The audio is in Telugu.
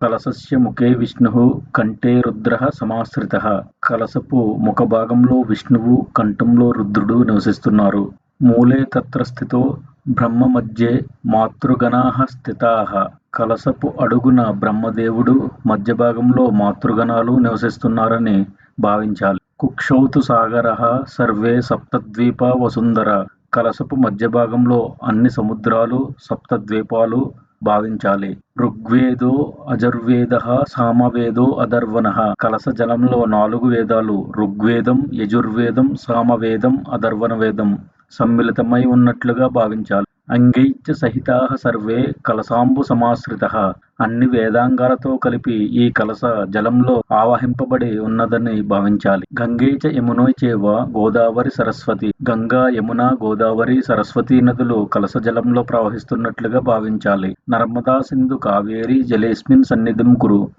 కలశస్య ముఖే విష్ణు కంఠే రుద్ర సమాశ్రిత. కలశపు ముఖభాగంలో విష్ణువు కంఠంలో రుద్రుడు నివసిస్తున్నారు. మూలే తత్ర స్థితో బ్రహ్మ మధ్యే మాతృగణాః స్థితాః. కలశపు అడుగున బ్రహ్మదేవుడు మధ్య భాగంలో మాతృగణాలు నివసిస్తున్నారని భావించాలి. కుక్షౌతు సాగర సర్వే సప్తద్వీప వసుంధర. కలశపు మధ్య భాగంలో అన్ని సముద్రాలు సప్తద్వీపాలు భావించాలి. ఋగ్వేదో అజుర్వేదః సామవేదో అధర్వణ కలశ జలంలో నాలుగు వేదాలు ఋగ్వేదం యజుర్వేదం సామవేదం అధర్వణ వేదం సమ్మిళితమై ఉన్నట్లుగా భావించాలి. అంగైత్య సహితా సర్వే కలశాంబు సమాశ్రిత. అన్ని వేదాంగాలతో కలిపి ఈ కలస జలంలో ఆవాహింపబడి ఉన్నదని భావించాలి. గంగేచ యమునోయ్ చేవ గోదావరి సరస్వతి. గంగా యమున గోదావరి సరస్వతి నదులు కలస జలంలో ప్రవహిస్తున్నట్లుగా భావించాలి. నర్మదా సింధు కావేరి జలేస్మిన్ సన్నిధిం కురు.